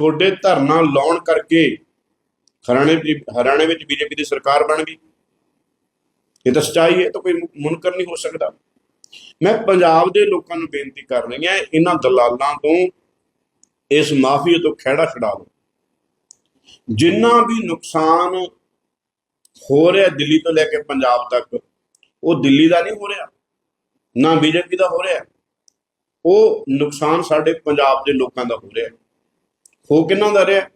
ਤੁਹਾਡੇ ਧਰਨਾ ਲਾਉਣ ਕਰਕੇ ਹਰਿਆਣੇ ਵਿੱਚ ਹਰਿਆਣੇ ਵਿੱਚ ਬੀਜੇਪੀ ਦੀ ਸਰਕਾਰ ਬਣ ਗਈ। ਇਹ ਤਾਂ ਸੱਚਾਈ ਹੈ ਤਾਂ ਕੋਈ ਮੁਨਕਰ ਨਹੀਂ ਹੋ ਸਕਦਾ। ਮੈਂ ਪੰਜਾਬ ਦੇ ਲੋਕਾਂ ਨੂੰ ਬੇਨਤੀ ਕਰ ਰਹੀ ਹਾਂ, ਇਹਨਾਂ ਦਲਾਲਾਂ ਤੋਂ ਇਸ ਮਾਫੀਏ ਤੋਂ ਖਹਿੜਾ ਛਡਾ ਲਓ ਜਿੰਨਾ ਵੀ ਨੁਕਸਾਨ ਹੋ ਰਿਹਾ ਦਿੱਲੀ ਤੋਂ ਲੈ ਕੇ ਪੰਜਾਬ ਤੱਕ, ਉਹ ਦਿੱਲੀ ਦਾ ਨਹੀਂ ਹੋ ਰਿਹਾ, ਨਾ ਬੀਜੇਪੀ ਦਾ ਹੋ ਰਿਹਾ। ਉਹ ਨੁਕਸਾਨ ਸਾਡੇ ਪੰਜਾਬ ਦੇ ਲੋਕਾਂ ਦਾ ਹੋ ਰਿਹਾ। ਹੋ ਕਿੰਨਾ ਦਾ ਰਿਹਾ?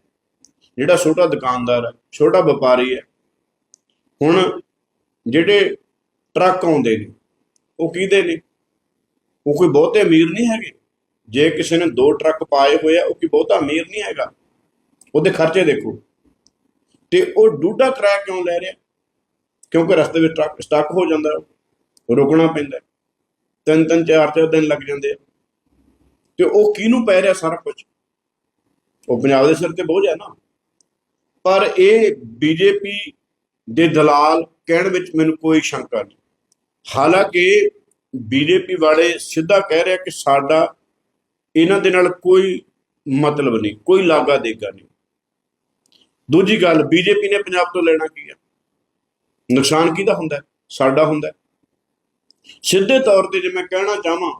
ਜਿਹੜਾ ਛੋਟਾ ਦੁਕਾਨਦਾਰ ਹੈ, ਛੋਟਾ ਵਪਾਰੀ ਹੈ। ਹੁਣ ਜਿਹੜੇ ਟਰੱਕ ਆਉਂਦੇ ਨੇ, ਉਹ ਕਿਹਦੇ ਨੇ? ਉਹ ਕੋਈ ਬਹੁਤੇ ਅਮੀਰ ਨਹੀਂ ਹੈਗੇ। ਜੇ ਕਿਸੇ ਨੇ ਦੋ ਟਰੱਕ ਪਾਏ ਹੋਏ ਆ, ਉਹ ਕੋਈ ਬਹੁਤਾ ਅਮੀਰ ਨਹੀਂ ਹੈਗਾ। ਉਹਦੇ ਖਰਚੇ ਦੇਖੋ। ਤੇ ਉਹ ਡੂਡਾ ਕਿਰਾਇਆ ਕਿਉਂ ਲੈ ਰਿਹਾ? ਕਿਉਂਕਿ ਰਸਤੇ ਵਿੱਚ ਟਰੱਕ ਸਟਕ ਹੋ ਜਾਂਦਾ ਰੁਕਣਾ ਪੈਂਦਾ ਤਿੰਨ ਤਿੰਨ ਚਾਰ ਚਾਰ ਦਿਨ ਲੱਗ ਜਾਂਦੇ ਆ। ਤੇ ਉਹ ਕਿਹਨੂੰ ਪੈ ਰਿਹਾ ਸਾਰਾ ਕੁਝ ਉਹ ਪੰਜਾਬ ਦੇ ਸਿਰ ਤੇ ਬੋਝ ਹੈ ਨਾ। ਪਰ ਇਹ ਬੀਜੇਪੀ ਦੇ ਦਲਾਲ ਕਹਿਣ ਵਿੱਚ ਮੈਨੂੰ ਕੋਈ ਸ਼ੰਕਾ ਨਹੀਂ। ਹਾਲਾਂਕਿ ਬੀਜੇਪੀ ਵਾਲੇ ਸਿੱਧਾ ਕਹਿ ਰਿਹਾ ਕਿ ਸਾਡਾ ਇਹਨਾਂ ਦੇ ਨਾਲ ਕੋਈ ਮਤਲਬ ਨਹੀਂ, ਕੋਈ ਲਾਗਾ ਦੇਗਾ ਨਹੀਂ। ਦੂਜੀ ਗੱਲ, ਬੀਜੇਪੀ ਨੇ ਪੰਜਾਬ ਤੋਂ ਲੈਣਾ ਕੀ ਹੈ? ਨੁਕਸਾਨ ਕਿਹਦਾ ਹੁੰਦਾ ਸਾਡਾ ਹੁੰਦਾ ਸਿੱਧੇ ਤੌਰ ਤੇ ਜੇ ਮੈਂ ਕਹਿਣਾ ਚਾਹਾਂ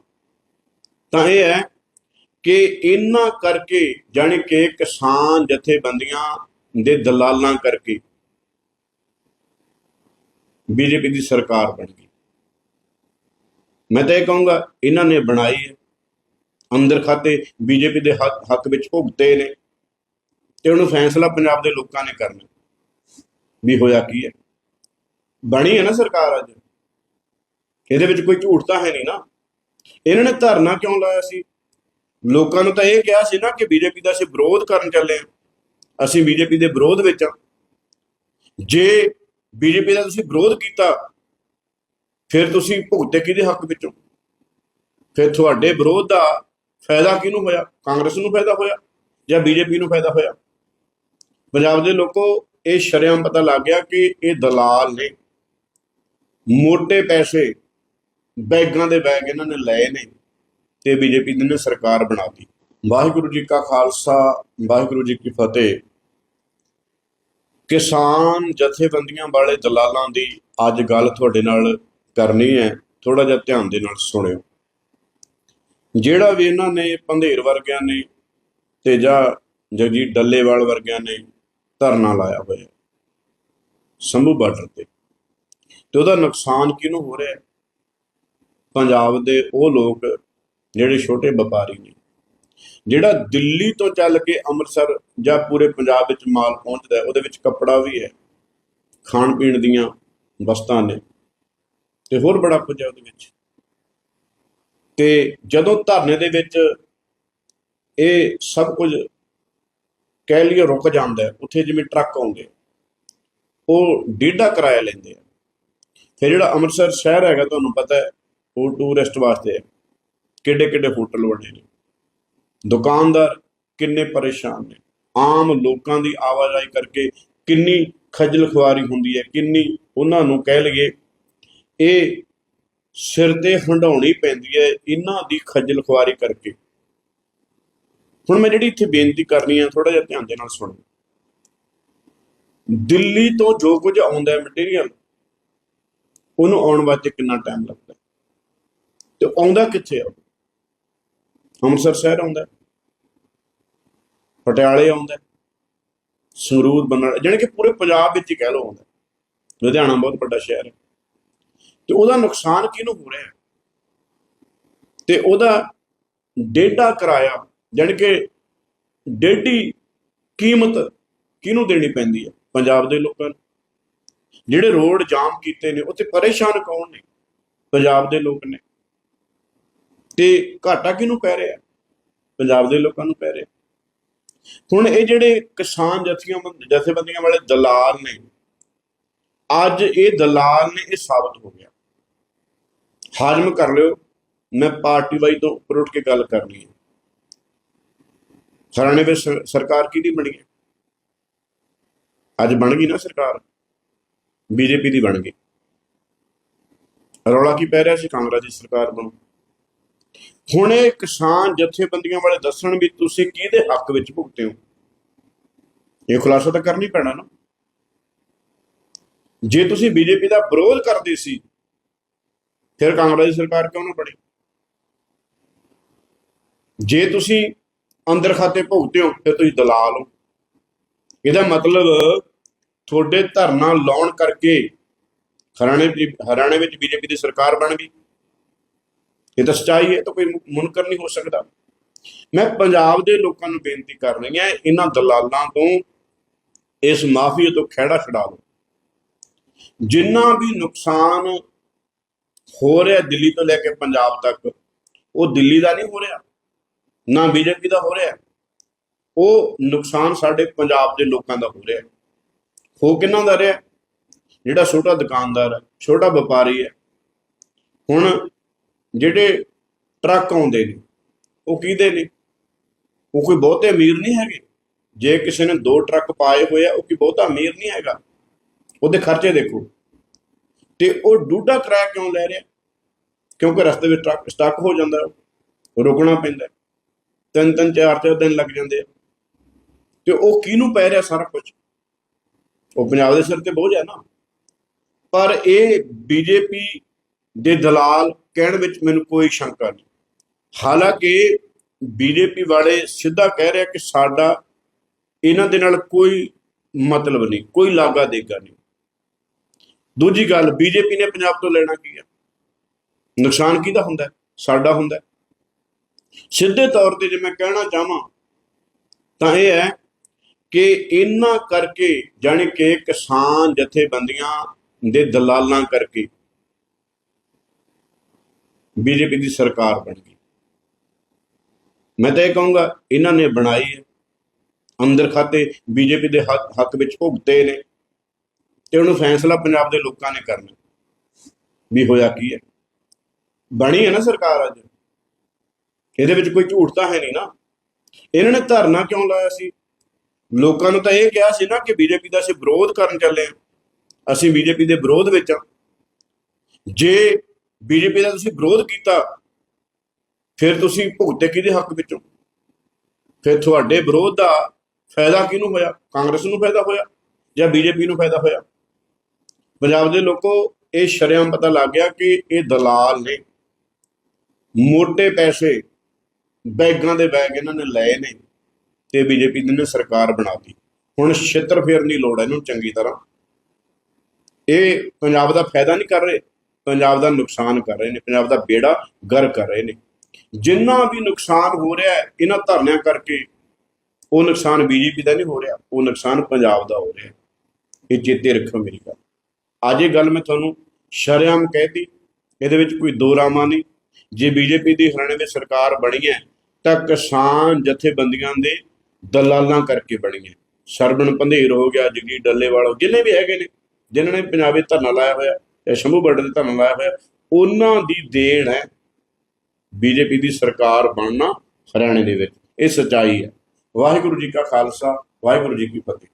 ਤਾਂ ਇਹ ਹੈ ਕਿ ਇਹਨਾਂ ਕਰਕੇ ਜਾਣੀ ਕਿ ਕਿਸਾਨ ਜਥੇਬੰਦੀਆਂ ਦੇ ਦਲਾਲਾਂ ਕਰਕੇ ਬੀਜੇਪੀ ਦੀ ਸਰਕਾਰ ਬਣ ਗਈ। ਮੈਂ ਤਾਂ ਇਹ ਕਹੂੰਗਾ, ਇਹਨਾਂ ਨੇ ਬਣਾਈ ਹੈ। ਅੰਦਰ ਖਾਤੇ ਬੀਜੇਪੀ ਦੇ ਹੱਕ ਵਿੱਚ ਭੁਗਤੇ ਨੇ ਤੇ ਉਹਨੂੰ ਫੈਸਲਾ ਪੰਜਾਬ ਦੇ ਲੋਕਾਂ ਨੇ ਕਰਨਾ ਵੀ ਹੋਇਆ ਕੀ ਹੈ। ਬਣੀ ਹੈ ਨਾ ਸਰਕਾਰ ਅੱਜ। ਇਹਦੇ ਵਿੱਚ ਕੋਈ ਝੂਠ ਤਾਂ ਹੈ ਨਹੀਂ ਨਾ। ਇਹਨਾਂ ਨੇ ਧਰਨਾ ਕਿਉਂ ਲਾਇਆ ਸੀ? ਲੋਕਾਂ ਨੂੰ ਤਾਂ ਇਹ ਕਿਹਾ ਸੀ ਨਾ ਕਿ ਬੀਜੇਪੀ ਦਾ ਅਸੀਂ ਵਿਰੋਧ ਕਰਨ ਚੱਲੇ ਹਾਂ। ਅਸੀਂ ਬੀਜੇਪੀ ਦੇ ਵਿਰੋਧ ਵਿੱਚ ਹਾਂ। ਜੇ ਬੀਜੇਪੀ ਦਾ ਤੁਸੀਂ ਵਿਰੋਧ ਕੀਤਾ, ਫਿਰ ਤੁਸੀਂ ਭੁਗਤੇ ਕਿਹਦੇ ਹੱਕ ਵਿੱਚੋਂ? ਫਿਰ ਤੁਹਾਡੇ ਵਿਰੋਧ ਦਾ ਫਾਇਦਾ ਕਿਹਨੂੰ ਹੋਇਆ? ਕਾਂਗਰਸ ਨੂੰ ਫਾਇਦਾ ਹੋਇਆ ਜਾਂ ਬੀਜੇਪੀ ਨੂੰ ਫਾਇਦਾ ਹੋਇਆ? ਪੰਜਾਬ ਦੇ ਲੋਕੋ, ਇਹ ਸ਼ਰਿਆਮ ਪਤਾ ਲੱਗ ਗਿਆ ਕਿ ਇਹ ਦਲਾਲ ਨੇ। ਮੋٹے ਪੈਸੇ ਬੈਗਾਂ ਦੇ ਬੈਗ ਇਹਨਾਂ ਨੇ ਲਏ ਨੇ। ਤੇ ਬੀਜੇਪੀ ਨੇ ਸਰਕਾਰ ਬਣਾਤੀ। ਵਾਹਿਗੁਰੂ ਜੀ ਕਾ ਖਾਲਸਾ, ਵਾਹਿਗੁਰੂ ਜੀ ਕੀ ਫਤਿਹ। ਕਿਸਾਨ ਜਥੇਬੰਦੀਆਂ ਵਾਲੇ ਦਲਾਲਾਂ ਦੀ ਅੱਜ ਗੱਲ ਤੁਹਾਡੇ ਨਾਲ ਕਰਨੀ ਹੈ। ਥੋੜਾ ਜਿਹਾ ਧਿਆਨ ਦੇ ਨਾਲ ਸੁਣਿਓ। ਜਿਹੜਾ ਵੀ ਇਹਨਾਂ ਨੇ ਪੰਧੇਰ ਵਰਗਿਆਂ ਨੇ ਤੇ ਜਾਂ ਜਗਜੀਤ ਡੱਲੇਵਾਲ ਵਰਗਿਆਂ ਨੇ ਧਰਨਾ ਲਾਇਆ ਹੋਇਆ ਸੰਭੂ ਬਾਰਡਰ ਤੇ ਤੇ ਉਹਦਾ ਨੁਕਸਾਨ ਕਿਹਨੂੰ ਹੋ ਰਿਹਾ ਪੰਜਾਬ ਦੇ ਉਹ ਲੋਕ ਜਿਹੜੇ ਛੋਟੇ ਵਪਾਰੀ ਨੇ, ਜਿਹੜਾ ਦਿੱਲੀ ਤੋਂ ਚੱਲ ਕੇ ਅੰਮ੍ਰਿਤਸਰ ਜਾਂ ਪੂਰੇ ਪੰਜਾਬ ਵਿੱਚ ਮਾਲ ਪਹੁੰਚਦਾ ਉਹਦੇ ਵਿੱਚ ਕੱਪੜਾ ਵੀ ਹੈ, ਖਾਣ ਪੀਣ ਦੀਆਂ ਵਸਤਾਂ ਨੇ ਤੇ ਹੋਰ ਬੜਾ ਕੁਝ ਹੈ ਉਹਦੇ ਵਿੱਚ। ਤੇ ਜਦੋਂ ਧਰਨੇ ਦੇ ਵਿੱਚ ਇਹ ਸਭ ਕੁਝ ਕਹਿ ਲਈਏ ਰੁਕ ਜਾਂਦਾ ਉੱਥੇ ਜਿਵੇਂ ਟਰੱਕ ਆਉਂਦੇ, ਉਹ ਡੇਢਾ ਕਿਰਾਇਆ ਲੈਂਦੇ ਆ। ਫਿਰ ਜਿਹੜਾ ਅੰਮ੍ਰਿਤਸਰ ਸ਼ਹਿਰ ਹੈਗਾ, ਤੁਹਾਨੂੰ ਪਤਾ ਹੈ, ਉਹ ਟੂਰਿਸਟ ਵਾਸਤੇ ਹੈ। ਕਿੱਡੇ ਕਿੱਡੇ ਹੋਟਲ ਬਣੇ ਨੇ? ਦੁਕਾਨਦਾਰ ਕਿੰਨੇ ਪਰੇਸ਼ਾਨ ਨੇ? ਆਮ ਲੋਕਾਂ ਦੀ ਆਵਾਜਾਈ ਕਰਕੇ ਕਿੰਨੀ ਖੱਜਲ ਖੁਆਰੀ ਹੁੰਦੀ ਹੈ, ਕਿੰਨੀ ਉਹਨਾਂ ਨੂੰ ਕਹਿ ਲਈਏ, ਇਹ ਸਿਰ ਤੇ ਹੰਡਾਉਣੀ ਪੈਂਦੀ ਹੈ ਇਹਨਾਂ ਦੀ ਖੱਜਲ ਖੁਆਰੀ ਕਰਕੇ। ਹੁਣ ਮੈਂ ਜਿਹੜੀ ਇੱਥੇ ਬੇਨਤੀ ਕਰਨੀ ਹੈ ਥੋੜਾ ਜਿਹਾ ਧਿਆਨ ਦੇ ਨਾਲ ਸੁਣੋ। ਦਿੱਲੀ ਤੋਂ ਜੋ ਕੁਝ ਆਉਂਦਾ ਹੈ ਮਟੀਰੀਅਲ ਉਹਨੂੰ ਆਉਣ ਵਾਸਤੇ ਕਿੰਨਾ ਟਾਈਮ ਲੱਗਦਾ ਹੈ? ਤੇ ਆਉਂਦਾ ਕਿੱਥੇ ਆ ਅੰਮ੍ਰਿਤਸਰ ਸ਼ਹਿਰ ਆਉਂਦਾ ਪਟਿਆਲੇ ਆਉਂਦਾ ਹੈ, ਸੰਗਰੂਰ ਬੰਨਣ ਜਾਣੀ ਕਿ ਪੂਰੇ ਪੰਜਾਬ ਵਿੱਚ ਹੀ ਕਹਿ ਲਓ ਆਉਂਦਾ ਲੁਧਿਆਣਾ ਬਹੁਤ ਵੱਡਾ ਸ਼ਹਿਰ ਹੈ। ਤੇ ਉਹਦਾ ਨੁਕਸਾਨ ਕਿਹਨੂੰ ਹੋ ਰਿਹਾ ਹੈ? ਤੇ ਉਹਦਾ ਡੇਢਾ ਕਿਰਾਇਆ ਜਾਣੀ ਕਿ ਡੇਢੀ ਕੀਮਤ ਕਿਹਨੂੰ ਦੇਣੀ ਪੈਂਦੀ ਹੈ? ਪੰਜਾਬ ਦੇ ਲੋਕਾਂ ਨੂੰ। ਜਿਹੜੇ ਰੋਡ ਜਾਮ ਕੀਤੇ ਨੇ ਉੱਥੇ ਪਰੇਸ਼ਾਨ ਕੌਣ ਨੇ? ਪੰਜਾਬ ਦੇ ਲੋਕ ਨੇ। ਤੇ ਘਾਟਾ ਕਿਹਨੂੰ ਪੈ ਰਿਹਾ? ਪੰਜਾਬ ਦੇ ਲੋਕਾਂ ਨੂੰ ਪੈ ਰਿਹਾ। ਹੁਣ ਇਹ ਜਿਹੜੇ ਕਿਸਾਨ ਜਥੀਆਂ ਜਥੇਬੰਦੀਆਂ ਵਾਲੇ ਦਲਾਲ ਨੇ, ਅੱਜ ਇਹ ਦਲਾਲ ਨੇ ਇਹ ਸਾਬਤ ਹੋ ਗਿਆ। ਹਾਜ਼ਮ ਕਰ ਲਿਓ, ਮੈਂ ਪਾਰਟੀ ਵਾਈ ਤੋਂ ਉੱਪਰ ਉੱਠ ਕੇ ਗੱਲ ਕਰਨੀ ਹੈ। ਹਰਿਆਣੇ ਵਿੱਚ ਸਰਕਾਰ ਕਿਹਦੀ ਬਣੀ ਹੈ ਅੱਜ ਬਣ ਗਈ ਨਾ ਸਰਕਾਰ? ਬੀਜੇਪੀ ਦੀ ਬਣ ਗਈ। ਰੌਲਾ ਕੀ ਪੈ ਰਿਹਾ ਸੀ ਕਾਂਗਰਸ ਦੀ ਸਰਕਾਰ ਬਣੂ ਹੁਣ ਇਹ ਕਿਸਾਨ ਜਥੇਬੰਦੀਆਂ ਵਾਲੇ ਦੱਸਣ ਵੀ ਤੁਸੀਂ ਕਿਹਦੇ ਹੱਕ ਵਿੱਚ ਭੁਗਤੇ ਹੋ? ਇਹ ਖੁਲਾਸਾ ਤਾਂ ਕਰਨੀ ਪੈਣਾ ਨਾ। ਜੇ ਤੁਸੀਂ ਬੀਜੇਪੀ ਦਾ ਵਿਰੋਧ ਕਰਦੇ ਸੀ, ਫਿਰ ਕਾਂਗਰਸ ਦੀ ਸਰਕਾਰ ਕਿਉਂ ਨਾ ਬਣੀ? ਜੇ ਤੁਸੀਂ ਅੰਦਰ ਖਾਤੇ ਭੁਗਤੇ ਹੋ, ਫਿਰ ਤੁਸੀਂ ਦਲਾਲ ਹੋ। ਇਹਦਾ ਮਤਲਬ ਤੁਹਾਡੇ ਧਰਨਾ ਲਾਉਣ ਕਰਕੇ ਹਰਿਆਣੇ ਵਿੱਚ ਹਰਿਆਣੇ ਵਿੱਚ ਬੀਜੇਪੀ ਦੀ ਸਰਕਾਰ ਬਣ ਗਈ। ਇਹ ਤਾਂ ਸੱਚਾਈ ਹੈ ਤਾਂ ਕੋਈ ਮੁਨਕਰ ਨਹੀਂ ਹੋ ਸਕਦਾ। ਮੈਂ ਪੰਜਾਬ ਦੇ ਲੋਕਾਂ ਨੂੰ ਬੇਨਤੀ ਕਰ ਰਹੀ ਹਾਂ, ਇਹਨਾਂ ਦਲਾਲਾਂ ਤੋਂ ਇਸ ਮਾਫੀਆ ਤੋਂ ਖਹਿੜਾ ਛਡਾ ਲਓ ਜਿੰਨਾ ਵੀ ਨੁਕਸਾਨ ਹੋ ਰਿਹਾ ਦਿੱਲੀ ਤੋਂ ਲੈ ਕੇ ਪੰਜਾਬ ਤੱਕ, ਉਹ ਦਿੱਲੀ ਦਾ ਨਹੀਂ ਹੋ ਰਿਹਾ, ਨਾ ਬੀਜੇਪੀ ਦਾ ਹੋ ਰਿਹਾ। ਉਹ ਨੁਕਸਾਨ ਸਾਡੇ ਪੰਜਾਬ ਦੇ ਲੋਕਾਂ ਦਾ ਹੋ ਰਿਹਾ। ਹੋ ਕਿੰਨਾ ਦਾ ਰਿਹਾ? ਜਿਹੜਾ ਛੋਟਾ ਦੁਕਾਨਦਾਰ ਹੈ, ਛੋਟਾ ਵਪਾਰੀ ਹੈ। ਹੁਣ ਜਿਹੜੇ ਟਰੱਕ ਆਉਂਦੇ ਨੇ, ਉਹ ਕਿਹਦੇ ਨੇ? ਉਹ ਕੋਈ ਬਹੁਤੇ ਅਮੀਰ ਨਹੀਂ ਹੈਗੇ। ਜੇ ਕਿਸੇ ਨੇ ਦੋ ਟਰੱਕ ਪਾਏ ਹੋਏ ਆ, ਉਹ ਕੋਈ ਬਹੁਤਾ ਅਮੀਰ ਨਹੀਂ ਹੈਗਾ। ਉਹਦੇ ਖਰਚੇ ਦੇਖੋ। ਤੇ ਉਹ ਡੂਡਾ ਕਿਰਾਇਆ ਕਿਉਂ ਲੈ ਰਿਹਾ? ਕਿਉਂਕਿ ਰਸਤੇ ਵਿੱਚ ਟਰੱਕ ਸਟਕ ਹੋ ਜਾਂਦਾ, ਰੁਕਣਾ ਪੈਂਦਾ। ਤਿੰਨ ਤਿੰਨ, ਚਾਰ ਚਾਰ ਦਿਨ ਲੱਗ ਜਾਂਦੇ ਆ। ਤੇ ਉਹ ਕਿਹਨੂੰ ਪੈ ਰਿਹਾ ਸਾਰਾ ਕੁਝ ਉਹ ਪੰਜਾਬ ਦੇ ਸਿਰ ਤੇ ਬੋਝ ਹੈ ਨਾ। ਪਰ ਇਹ ਬੀਜੇਪੀ ਦੇ ਦਲਾਲ ਕਹਿਣ ਵਿੱਚ ਮੈਨੂੰ ਕੋਈ ਸ਼ੰਕਾ ਨਹੀਂ। ਹਾਲਾਂਕਿ ਬੀਜੇਪੀ ਵਾਲੇ ਸਿੱਧਾ ਕਹਿ ਰਿਹਾ ਕਿ ਸਾਡਾ ਇਹਨਾਂ ਦੇ ਨਾਲ ਕੋਈ ਮਤਲਬ ਨਹੀਂ, ਕੋਈ ਲਾਗਾ ਦੇਗਾ ਨਹੀਂ। ਦੂਜੀ ਗੱਲ ਬੀਜੇਪੀ ਨੇ ਪੰਜਾਬ ਤੋਂ ਲੈਣਾ ਕੀ ਹੈ? ਨੁਕਸਾਨ ਕਿਹਦਾ ਹੁੰਦਾ ਸਾਡਾ ਹੁੰਦਾ ਸਿੱਧੇ ਤੌਰ ਤੇ ਜੇ ਮੈਂ ਕਹਿਣਾ ਚਾਹਾਂ, ਤਾਂ ਇਹ ਹੈ ਕਿ ਇਹਨਾਂ ਕਰਕੇ, ਜਾਣੀ ਕਿ ਕਿਸਾਨ ਜਥੇਬੰਦੀਆਂ ਦੇ ਦਲਾਲਾਂ ਕਰਕੇ ਬੀਜੇਪੀ ਦੀ ਸਰਕਾਰ ਬਣ ਗਈ। ਮੈਂ ਤਾਂ ਇਹ ਕਹੂੰਗਾ, ਇਹਨਾਂ ਨੇ ਬਣਾਈ ਹੈ। ਅੰਦਰ ਖਾਤੇ ਬੀਜੇਪੀ ਦੇ ਹੱਕ ਵਿੱਚ ਭੁਗਤੇ ਨੇ ਤੇ ਉਹਨੂੰ ਫੈਸਲਾ ਪੰਜਾਬ ਦੇ ਲੋਕਾਂ ਨੇ ਕਰਨਾ। ਵੀ ਹੋਇਆ ਕੀ ਹੈ? ਬਣੀ ਹੈ ਨਾ ਸਰਕਾਰ ਅੱਜ। ਇਹਦੇ ਵਿੱਚ ਕੋਈ ਝੂਠ ਤਾਂ ਹੈ ਨਹੀਂ ਨਾ। ਇਹਨਾਂ ਨੇ ਧਰਨਾ ਕਿਉਂ ਲਾਇਆ ਸੀ? ਲੋਕਾਂ ਨੂੰ ਤਾਂ ਇਹ ਕਿਹਾ ਸੀ ਨਾ ਕਿ ਬੀਜੇਪੀ ਦਾ ਅਸੀਂ ਵਿਰੋਧ ਕਰਨ ਚੱਲੇ ਹਾਂ। ਅਸੀਂ ਬੀਜੇਪੀ ਦੇ ਵਿਰੋਧ ਵਿੱਚ ਹਾਂ। ਜੇ ਬੀਜੇਪੀ ਦਾ ਤੁਸੀਂ ਵਿਰੋਧ ਕੀਤਾ, ਫਿਰ ਤੁਸੀਂ ਭੁਗਤੇ ਕਿਹਦੇ ਹੱਕ ਵਿੱਚੋਂ? ਫਿਰ ਤੁਹਾਡੇ ਵਿਰੋਧ ਦਾ ਫਾਇਦਾ ਕਿਹਨੂੰ ਹੋਇਆ? ਕਾਂਗਰਸ ਨੂੰ ਫਾਇਦਾ ਹੋਇਆ ਜਾਂ ਬੀਜੇਪੀ ਨੂੰ ਫਾਇਦਾ ਹੋਇਆ? ਪੰਜਾਬ ਦੇ ਲੋਕੋ, ਇਹ ਸ਼ਰੇਆਮ ਪਤਾ ਲੱਗ ਗਿਆ ਕਿ ਇਹ ਦਲਾਲ ਨੇ। ਮੋٹے ਪੈਸੇ ਬੈਗਾਂ ਦੇ ਬੈਗ ਇਹਨਾਂ ਨੇ ਲਏ ਨੇ ਤੇ ਬੀਜੇਪੀ ਨੇ ਸਰਕਾਰ ਬਣਾਤੀ ਹੁਣ ਛਿੱਤਰ ਫੇਰਨ ਦੀ ਲੋੜ ਹੈ ਇਹਨੂੰ ਚੰਗੀ ਤਰ੍ਹਾਂ। ਇਹ ਪੰਜਾਬ ਦਾ ਫਾਇਦਾ ਨਹੀਂ ਕਰ ਰਹੇ। ਪੰਜਾਬ ਦਾ ਨੁਕਸਾਨ ਕਰ ਰਹੇ ਨੇ, ਪੰਜਾਬ ਦਾ ਬੇੜਾ ਗਰ ਕਰ ਰਹੇ ਨੇ। ਜਿੰਨਾ ਵੀ ਨੁਕਸਾਨ ਹੋ ਰਿਹਾ ਹੈ, ਇਹਨਾਂ ਧਰਨਿਆਂ ਕਰਕੇ ਉਹ ਨੁਕਸਾਨ ਬੀਜੇਪੀ ਦਾ ਨਹੀਂ ਹੋ ਰਿਹਾ, ਉਹ ਨੁਕਸਾਨ ਪੰਜਾਬ ਦਾ ਹੋ ਰਿਹਾ ਇਹ ਚੇਤੇ ਰੱਖੋ ਮੇਰੀ ਗੱਲ। ਅੱਜ ਇਹ ਗੱਲ ਮੈਂ ਤੁਹਾਨੂੰ ਸ਼ਰੇਆਮ ਕਹਿਤੀ ਇਹਦੇ ਵਿੱਚ ਕੋਈ ਦੋ ਰਾਮਾ ਨਹੀਂ। ਜੇ ਬੀਜੇਪੀ ਦੀ ਹਰਿਆਣੇ ਵਿੱਚ ਸਰਕਾਰ ਬਣੀ ਹੈ, ਤਾਂ ਕਿਸਾਨ ਜਥੇਬੰਦੀਆਂ ਦੇ ਦਲਾਲਾਂ ਕਰਕੇ ਬਣੀ ਹੈ ਸਰਬਣ ਪੰਧੇਰ ਹੋ ਗਿਆ ਜਗੀ ਡੱਲੇਵਾਲ ਜਿੰਨੇ ਵੀ ਹੈਗੇ ਨੇ, ਜਿਨ੍ਹਾਂ ਨੇ ਪੰਜਾਬੀ ਧਰਨਾ ਲਾਇਆ ਹੋਇਆ। ਸ਼ੰਭੂ ਬੱਡ ਦੇ ਧਰਮ ਲਾਇਆ ਹੋਇਆ। ਉਹਨਾਂ ਦੀ ਦੇਣ ਹੈ ਬੀਜੇਪੀ ਦੀ ਸਰਕਾਰ ਬਣਨਾ ਹਰਿਆਣੇ ਦੇ ਵਿੱਚ। ਇਹ ਸਚਾਈ ਹੈ। ਵਾਹਿਗੁਰੂ ਜੀ ਕਾ ਖਾਲਸਾ, ਵਾਹਿਗੁਰੂ ਜੀ ਕੀ ਫਤਿਹ।